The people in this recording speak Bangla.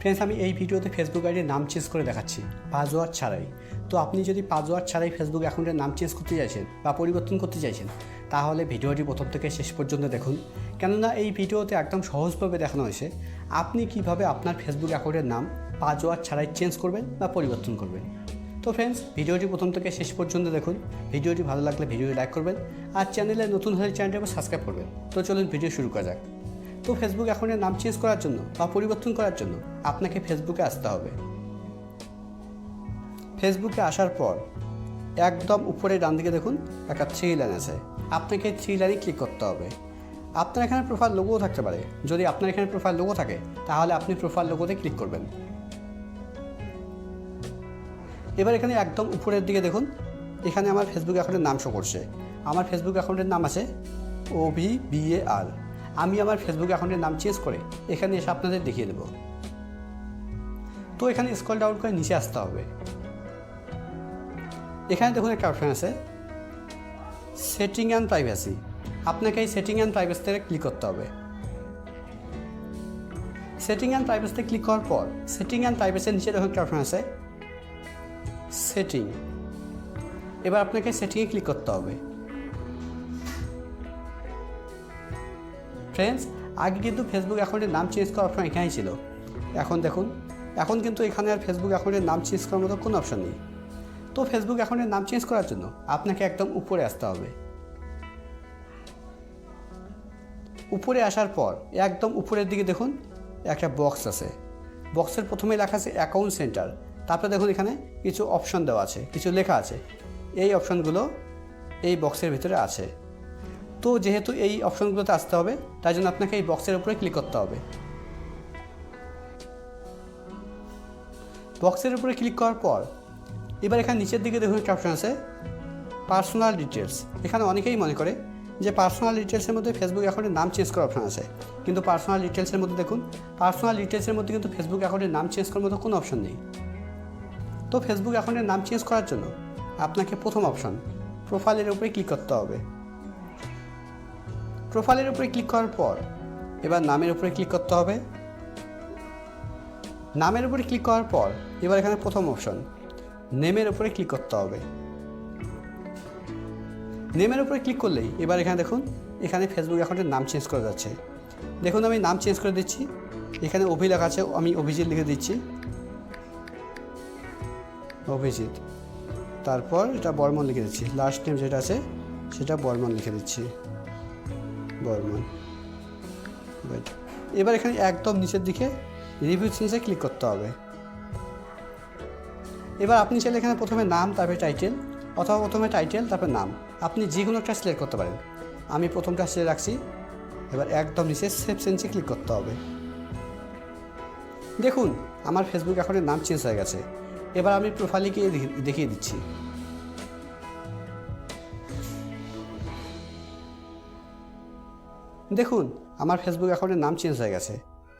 ফ্রেন্ডস আমি এই ভিডিওতে ফেসবুক আইডির নাম চেঞ্জ করে দেখাচ্ছি পাসওয়ার্ড ছাড়াই। তো আপনি যদি পাসওয়ার্ড ছাড়াই ফেসবুক অ্যাকাউন্টের নাম চেঞ্জ করতে চাইছেন বা পরিবর্তন করতে চাইছেন, তাহলে ভিডিওটি প্রথম থেকে শেষ পর্যন্ত দেখুন। কেননা এই ভিডিওতে একদম সহজভাবে দেখানো হয়েছে, আপনি কীভাবে আপনার ফেসবুক অ্যাকাউন্টের নাম পাসওয়ার্ড ছাড়াই চেঞ্জ করবেন বা পরিবর্তন করবেন। তো ফ্রেন্ডস ভিডিওটি প্রথম থেকে শেষ পর্যন্ত দেখুন। ভিডিওটি ভালো লাগলে ভিডিওটি লাইক করবেন, আর চ্যানেলে নতুন হলে চ্যানেলটি সাবস্ক্রাইব করবেন। তো চলুন ভিডিও শুরু করা যাক। তো ফেসবুক অ্যাকাউন্টের নাম চেঞ্জ করার জন্য বা পরিবর্তন করার জন্য আপনাকে ফেসবুকে আসতে হবে। ফেসবুকে আসার পর একদম উপরে ডান দিকে দেখুন একটা থ্রি লাইন আছে। আপনাকে থ্রি লাইনে ক্লিক করতে হবে। আপনার এখানে প্রোফাইল লোগোও থাকতে পারে। যদি আপনার এখানে প্রোফাইল লোগো থাকে, তাহলে আপনি প্রোফাইল লোগোতে ক্লিক করবেন। এবার এখানে একদম উপরের দিকে দেখুন, এখানে আমার ফেসবুক অ্যাকাউন্টের নাম শো করছে। আমার ফেসবুক অ্যাকাউন্টের নাম আছে ও বি এ আর আমি আমার ফেসবুক অ্যাকাউন্টের নাম চেঞ্জ করে এখানে এসে আপনাদের দেখিয়ে দেবো। তো এখানে স্কল ডাউন করে নিচে আসতে হবে। এখানে দেখুন একটা অপশান আছে সেটিং অ্যান্ড প্রাইভেসি আপনাকে এই সেটিং অ্যান্ড প্রাইভেসিতে ক্লিক করতে হবে। সেটিং অ্যান্ড প্রাইভেসিতে ক্লিক করার পর সেটিং অ্যান্ড প্রাইভেসির নিচে দেখুন একটা অপশান আছে সেটিং এবার আপনাকে সেটিংয়ে ক্লিক করতে হবে। ফ্রেন্ডস আগে কিন্তু ফেসবুক অ্যাকাউন্টের নাম চেঞ্জ করার অপশন এখানেই ছিল। এখন দেখুন, এখন কিন্তু এখানে আর ফেসবুক অ্যাকাউন্টের নাম চেঞ্জ করার মতো কোনো অপশন নেই। তো ফেসবুক অ্যাকাউন্টের নাম চেঞ্জ করার জন্য আপনাকে একদম উপরে আসতে হবে। উপরে আসার পর একদম উপরের দিকে দেখুন, একটা বক্স আছে। বক্সের প্রথমে লেখা আছে অ্যাকাউন্ট সেন্টার তারপরে দেখুন এখানে কিছু অপশন দেওয়া আছে, কিছু লেখা আছে। এই অপশনগুলো এই বক্সের ভিতরে আছে। তো যেহেতু এই অপশনগুলোতে আসতে হবে, তাই জন্য আপনাকে এই বক্সের উপরে ক্লিক করতে হবে। বক্সের উপরে ক্লিক করার পর, এবার এখানে নিচের দিকে দেখুন একটা অপশন আছে পার্সোনাল ডিটেলস এখানে অনেকেই মনে করে যে পার্সোনাল ডিটেলসের মধ্যে ফেসবুক অ্যাকাউন্টের নাম চেঞ্জ করার অপশন আছে। কিন্তু পার্সোনাল ডিটেলসের মধ্যে দেখুন পার্সোনাল ডিটেলসের মধ্যে কিন্তু ফেসবুক অ্যাকাউন্টের নাম চেঞ্জ করার মতো কোনো অপশন নেই। তো ফেসবুক অ্যাকাউন্টের নাম চেঞ্জ করার জন্য আপনাকে প্রথম অপশন প্রোফাইলের উপরে ক্লিক করতে হবে। প্রোফাইলের উপরে ক্লিক করার পর এবার নামের উপরে ক্লিক করতে হবে। নামের উপরে ক্লিক করার পর এবার এখানে প্রথম অপশন, নেমের উপরে ক্লিক করতে হবে। নেমের উপরে ক্লিক করলেই এবার এখানে দেখুন, এখানে ফেসবুক অ্যাকাউন্টের নাম চেঞ্জ করা যাচ্ছে। দেখুন আমি নাম চেঞ্জ করে দিচ্ছি, এখানে অভি লেখা আছে, আমি অভিজিৎ লিখে দিচ্ছি। অভিজিৎ, তারপর এটা বর্মন লিখে দিচ্ছি লাস্ট নেম যেটা আছে, সেটা বর্মন লিখে দিচ্ছি। বর্মন. এবার এখানে একদম নিচের দিকে রিভিউ চেঞ্জে ক্লিক করতে হবে। এবার আপনি চাইলে এখানে প্রথমে নাম, তারপরে টাইটেল অথবা প্রথমে টাইটেল তারপর নাম। আপনি যে কোনো একটা সিলেক্ট করতে পারেন। আমি প্রথমটা সিলেক্ট রাখছি। এবার একদম নিচে সেভ চেঞ্জে ক্লিক করতে হবে। দেখুন, আমার ফেসবুক অ্যাকাউন্টের নাম চেঞ্জ হয়ে গেছে। এবার আমি প্রোফাইলে গিয়ে দেখি- দেখিয়ে দিচ্ছি। দেখুন আমার ফেসবুক অ্যাকাউন্টের নাম চেঞ্জ হয়ে গেছে।